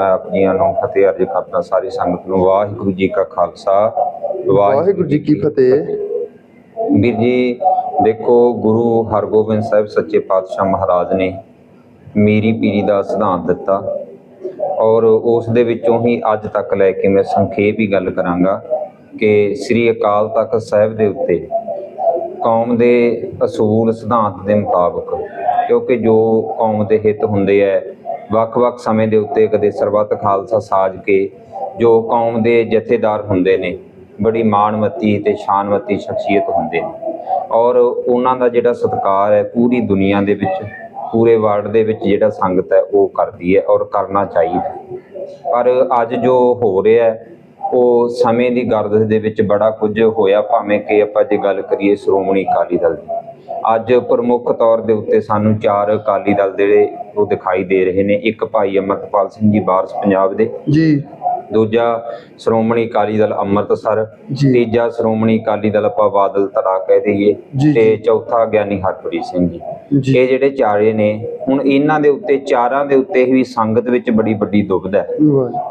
ਮੈਂ ਆਪਣੀਆਂ ਨੂੰ ਫਤਿਹ ਅਰਜ ਕਰਦਾ ਸਾਰੀ ਸੰਗਤ ਨੂੰ ਵਾਹਿਗੁਰੂ ਜੀ ਕਾ ਖਾਲਸਾ, ਵਾਹਿਗੁਰੂ ਜੀ ਕੀ ਫਤਿਹ। ਵੀਰ ਜੀ, ਦੇਖੋ, ਗੁਰੂ ਹਰਗੋਬਿੰਦ ਸਾਹਿਬ ਸੱਚੇ ਪਾਤਸ਼ਾਹ ਮਹਾਰਾਜ ਨੇ ਮੀਰੀ ਪੀਰੀ ਦਾ ਸਿਧਾਂਤ ਦਿੱਤਾ ਔਰ ਉਸ ਦੇ ਵਿੱਚੋਂ ਹੀ ਅੱਜ ਤੱਕ ਲੈ ਕੇ ਮੈਂ ਸੰਖੇਪ ਹੀ ਗੱਲ ਕਰਾਂਗਾ ਕਿ ਸ੍ਰੀ ਅਕਾਲ ਤਖਤ ਸਾਹਿਬ ਦੇ ਉੱਤੇ ਕੌਮ ਦੇ ਅਸੂਲ ਸਿਧਾਂਤ ਦੇ ਮੁਤਾਬਕ, ਕਿਉਂਕਿ ਜੋ ਕੌਮ ਦੇ ਹਿੱਤ ਹੁੰਦੇ ਐ ਵੱਖ-ਵੱਖ ਸਮੇਂ ਦੇ ਉੱਤੇ ਕਦੇ ਸਰਬੱਤ ਖਾਲਸਾ ਸਾਜ ਕੇ, ਜੋ ਕੌਮ ਦੇ ਜਥੇਦਾਰ ਹੁੰਦੇ ਨੇ, ਬੜੀ ਮਾਣਮੱਤੀ ਤੇ ਸ਼ਾਨਮਤੀ ਸ਼ਖਸੀਅਤ ਹੁੰਦੇ ਨੇ। ਔਰ ਉਹਨਾਂ ਦਾ ਜਿਹੜਾ ਸਤਿਕਾਰ ਹੈ ਪੂਰੀ ਦੁਨੀਆ ਦੇ ਵਿੱਚ, ਪੂਰੇ ਵਰਲਡ ਦੇ ਵਿੱਚ ਜਿਹੜਾ ਸੰਗਤ ਹੈ, ਉਹ ਕਰਦੀ ਹੈ ਔਰ ਕਰਨਾ ਚਾਹੀਦਾ ਪਰ ਅੱਜ ਜੋ ਹੋ ਰਿਹਾ ਹੈ, ਉਹ ਸਮੇਂ ਦੀ ਗਰਦਸ਼ ਦੇ ਵਿੱਚ ਬੜਾ ਕੁਝ ਹੋਇਆ, ਭਾਵੇਂ ਕਿ ਆਪਾਂ ਜੇ ਗੱਲ ਕਰੀਏ ਸ਼੍ਰੋਮਣੀ ਅਕਾਲੀ ਦਲ ਦੀ। ਅੱਜ ਪ੍ਰਮੁੱਖ ਤੌਰ ਦੇ ਉੱਤੇ ਸਾਨੂੰ ਚਾਰ ਅਕਾਲੀ ਦਲ ਦੇ ਜਿਹੜੇ ਉਹ ਦਿਖਾਈ ਦੇ ਰਹੇ ਨੇ। ਇੱਕ ਭਾਈ ਅਮਰਪਾਲ ਸਿੰਘ ਜੀ ਬਾਰਸ ਪੰਜਾਬ ਦੇ। ਜੀ। ਦੂਜਾ ਸ਼੍ਰੋਮਣੀ ਅਕਾਲੀ ਦਲ ਅੰਮ੍ਰਿਤਸਰ। ਤੀਜਾ ਸ਼੍ਰੋਮਣੀ ਅਕਾਲੀ ਦਲ ਆਪਾਂ ਬਾਦਲ ਧੜਾ ਕਹਿ ਦਈਏ। ਤੇ। ਚੌਥਾ ਗਿਆਨੀ ਹਰਪ੍ਰੀਤ ਸਿੰਘ ਜੀ। ਇਹ ਜਿਹੜੇ ਚਾਰੇ ਨੇ ਹੁਣ ਇਹਨਾਂ ਦੇ ਉੱਤੇ ਚਾਰਾਂ ਦੇ ਉੱਤੇ ਵੀ ਸੰਗਤ ਵਿੱਚ ਬੜੀ ਵੱਡੀ ਦੁਬਿਧਾ ਹੈ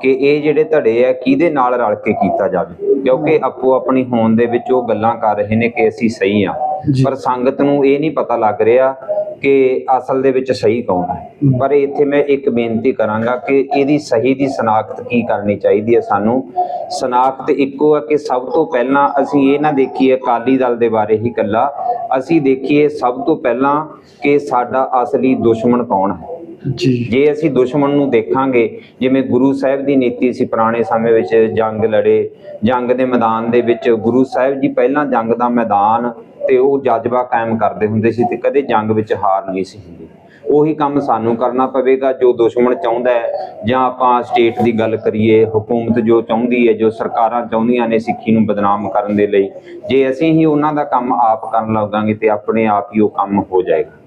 ਕਿ ਇਹ ਜਿਹੜੇ ਧੜੇ ਆ ਕਿਹਦੇ ਨਾਲ ਰਲ ਕੇ ਕੀਤਾ ਜਾਵੇ? ਕਿਉਂਕਿ ਆਪੋ ਆਪਣੀ ਹੋਂਦ ਦੇ ਵਿੱਚ ਉਹ ਗੱਲਾਂ ਕਰ ਰਹੇ ਨੇ ਕਿ ਅਸੀਂ ਸਹੀ ਆ। ਪਰ ਸੰਗਤ ਨੂੰ ਇਹ ਨਹੀਂ ਪਤਾ ਲੱਗ ਰਿਹਾ ਕਿ ਅਸਲ ਦੇ ਵਿੱਚ ਸਹੀ ਕੌਣ ਹੈ। ਪਰ ਇੱਥੇ ਮੈਂ ਇੱਕ ਬੇਨਤੀ ਕਰਾਂਗਾ ਕਿ ਇਹਦੀ ਸਹੀ ਦੀ ਸ਼ਨਾਖਤ ਕੀ ਕਰਨੀ ਚਾਹੀਦੀ ਹੈ ਸਾਨੂੰ। ਸ਼ਨਾਖਤ ਇੱਕੋ ਹੈ ਕਿ ਸਭ ਤੋਂ ਪਹਿਲਾਂ ਅਸੀਂ ਇਹ ਨਾ ਦੇਖੀਏ ਅਕਾਲੀ ਦਲ ਦੇ ਬਾਰੇ ਹੀ ਇਕੱਲਾ। ਅਸੀਂ ਦੇਖੀਏ ਸਭ ਤੋਂ ਪਹਿਲਾਂ ਕਿ ਸਾਡਾ ਅਸਲੀ ਦੁਸ਼ਮਣ ਕੌਣ ਹੈ। ਜੀ। ਜੇ ਅਸੀਂ ਦੁਸ਼ਮਣ ਨੂੰ ਦੇਖਾਂਗੇ ਜਿਵੇਂ ਗੁਰੂ ਸਾਹਿਬ ਦੀ ਨੀਤੀ ਸੀ ਪੁਰਾਣੇ ਸਮੇਂ ਵਿੱਚ ਜੰਗ ਲੜੇ ਜੰਗ ਦੇ ਮੈਦਾਨ ਦੇ ਵਿੱਚ ਗੁਰੂ ਸਾਹਿਬ ਜੀ ਪਹਿਲਾਂ ਜੰਗ ਦਾ ਮੈਦਾਨ ਤੇ ਉਹ ਜਜ਼ਬਾ ਕਾਇਮ ਕਰਦੇ ਹੁੰਦੇ ਸੀ ਤੇ ਕਦੇ ਜੰਗ ਵਿੱਚ ਹਾਰ ਨਹੀਂ ਸੀ ਹੁੰਦੀ। ਉਹੀ ਕੰਮ ਸਾਨੂੰ ਕਰਨਾ ਪਵੇਗਾ ਜੋ ਦੁਸ਼ਮਣ ਚਾਹੁੰਦਾ ਹੈ। ਜਾਂ ਆਪਾਂ ਸਟੇਟ ਦੀ ਗੱਲ ਕਰੀਏ, ਹਕੂਮਤ ਜੋ ਚਾਹੁੰਦੀ ਹੈ, ਜੋ ਸਰਕਾਰਾਂ ਚਾਹੁੰਦੀਆਂ ਨੇ ਸਿੱਖੀ ਨੂੰ ਬਦਨਾਮ ਕਰਨ ਦੇ ਲਈ, ਜੇ ਅਸੀਂ ਹੀ ਉਹਨਾਂ ਦਾ ਕੰਮ ਆਪ ਕਰਨ ਲੱਗਾਂਗੇ ਤੇ ਆਪਣੇ ਆਪ ਹੀ ਉਹ ਕੰਮ ਹੋ ਜਾਏਗਾ।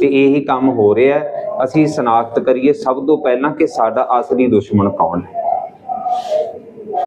ਤੇ ਇਹੀ ਕੰਮ ਹੋ ਰਿਹਾ ਅਸੀਂ ਸ਼ਨਾਖਤ ਕਰੀਏ ਸਭ ਤੋਂ ਪਹਿਲਾਂ ਕਿ ਸਾਡਾ ਅਸਲੀ ਦੁਸ਼ਮਣ ਕੌਣ ਹੈ?